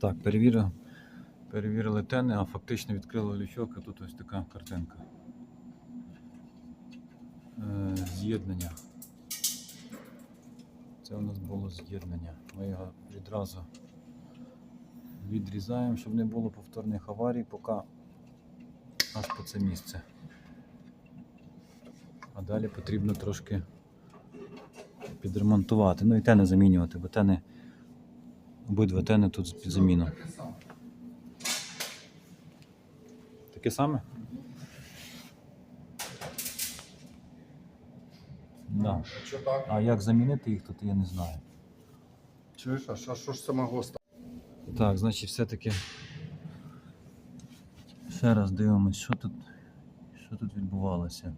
Так, перевірили, перевірили тени, а фактично відкрили лючок, а тут ось така картинка. Е, з'єднання. Це у нас було з'єднання. Ми його відразу відрізаємо, щоб не було повторних аварій, поки аж по це місце. А далі потрібно трошки підремонтувати. Ну і тени замінювати, бо тени, обидва тени тут під заміну. Таке саме? Да. Що так? А як замінити їх, тут я не знаю. Чуєш, а що, що ж це могло стати? Так, значить, все-таки ще раз дивимось, що тут, що тут відбувалося.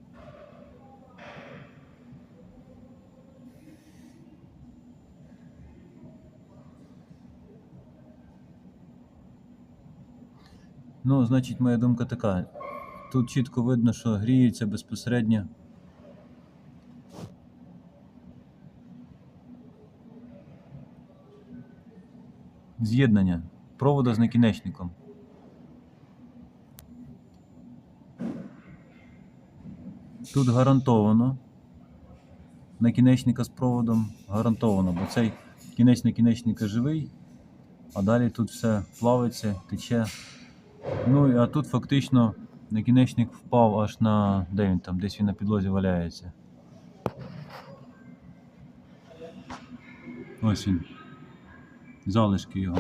Ну, значить, моя думка така. Тут чітко видно, що гріється безпосередньо. З'єднання провода з накінечником. Тут гарантовано. Накінечника з проводом гарантовано, бо цей кінець накінечника живий, а далі тут все плавиться, тече. Ну а тут фактично накінечник впав аж на. Де він там? Десь він на підлозі валяється. Ось він. Залишки його.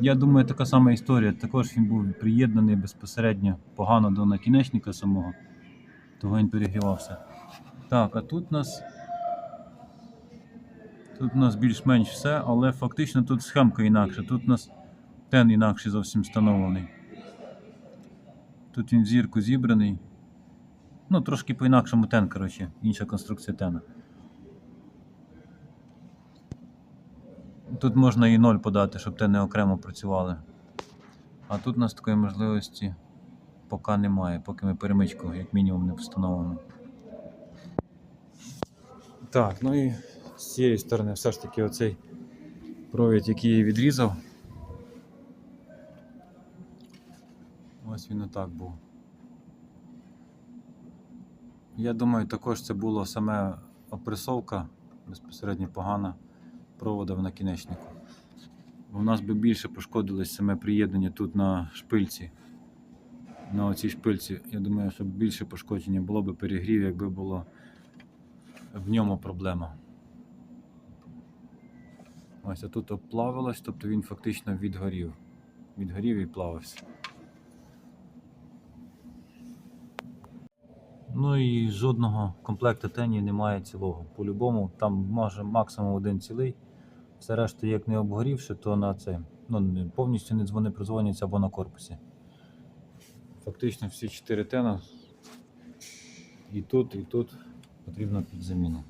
Я думаю, така сама історія. Також він був приєднаний безпосередньо погано до накінечника самого, того він перегрівався. Так, а тут у нас. Тут у нас більш-менш все, але фактично тут схемка інакша. Тут у нас тен інакше зовсім встановлений. Тут він зірку зібраний. Ну, трошки по-інакшому тен, коротше, інша конструкція тена. Тут можна і 0 подати, щоб те не окремо працювали. А тут у нас такої можливості поки немає, поки ми перемичку як мінімум не встановимо. Так, ну і з цієї сторони все ж таки оцей провід, який я відрізав. Ось він отак був. Я думаю, також це було саме опресовка безпосередньо погана провода в накінечнику. В нас би більше пошкодилось саме приєднання тут на шпильці. На оцій шпильці. Я думаю, що більше пошкодження було б перегрів, якби було в ньому проблема. Ось а тут обплавилось, тобто він фактично відгорів. Відгорів і плавився. Ну і жодного комплекту тені немає цілого. По-любому, там може максимум один цілий. Все решта, як не обгорівши, то на це ну, повністю не дзвони прозвоняться або на корпусі. Фактично всі чотири тена і тут, і тут потрібно під заміну.